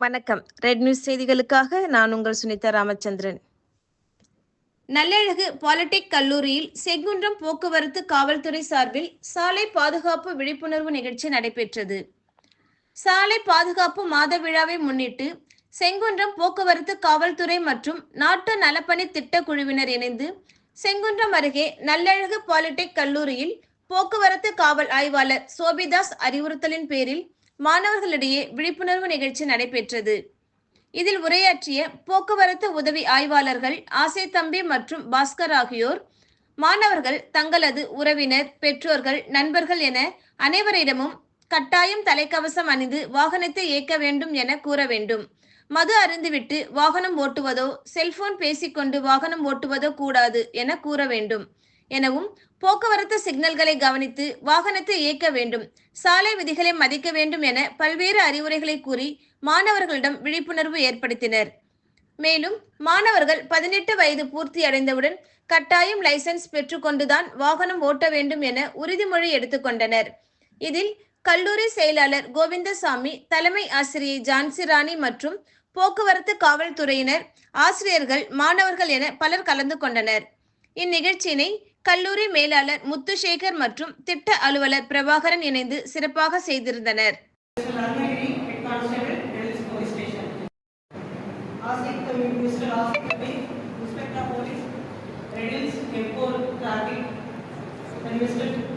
வணக்கம். Red news செய்திகளுக்காக நான் உங்கள் சுனிதா ராமச்சந்திரன். நல்லழகு பாலிடெக் கல்லூரியில் செங்குன்றம் போக்குவரத்து காவல்துறை சார்பில் சாலை பாதுகாப்பு விழிப்புணர்வு நிகழ்ச்சி நடைபெற்றது. சாலை பாதுகாப்பு மாத விழாவை முன்னிட்டு செங்குன்றம் போக்குவரத்து காவல்துறை மற்றும் நாட்டு நலப்பணி திட்ட குழுவினர் இணைந்து செங்குன்றம் அருகே நல்லழகு பாலிடெக் கல்லூரியில் போக்குவரத்து காவல் ஆய்வாளர் சோபிதாஸ் அறிவுறுத்தலின் பேரில் மாணவர்களிடையே விழிப்புணர்வு நிகழ்ச்சி நடைபெற்றது. இதில் உரையாற்றிய போக்குவரத்து உதவி ஆய்வாளர்கள் ஆசை தம்பி மற்றும் பாஸ்கர் ஆகியோர் மாணவர்கள் தங்களது உறவினர் பெற்றோர்கள் நண்பர்கள் என அனைவரிடமும் கட்டாயம் தலைக்கவசம் அணிந்து வாகனத்தை இயக்க வேண்டும் என கூற வேண்டும். மது அருந்துவிட்டு வாகனம் ஓட்டுவதோ செல்போன் பேசிக்கொண்டு வாகனம் ஓட்டுவதோ கூடாது என கூற வேண்டும். எனவும் போக்குவரத்து சிக்னல்களை கவனித்து வாகனத்தை இயக்க வேண்டும் சாலை விதிகளை மதிக்க வேண்டும் என பல்வேறு அறிவுரைகளை கூறி மாணவர்களிடம் விழிப்புணர்வு ஏற்படுத்தினர். மேலும் மாணவர்கள் பதினெட்டு வயது பூர்த்தி அடைந்தவுடன் கட்டாயம் லைசன்ஸ் பெற்றுக்கொண்டுதான் வாகனம் ஓட்ட வேண்டும் என உறுதிமொழி எடுத்துக்கொண்டனர் இதில் கல்லூரி செயலாளர் கோவிந்தசாமி தலைமை ஆசிரியை ஜான்சி ராணி மற்றும் போக்குவரத்து காவல்துறையினர் ஆசிரியர்கள் மாணவர்கள் என பலர் கலந்து கொண்டனர். இந்நிகழ்ச்சியினை கல்லூரி மேலாளர் முத்துசேகர் மற்றும் திட்ட அலுவலர் பிரபாகரன் இணைந்து சிறப்பாக செய்திருந்தனர் Mr.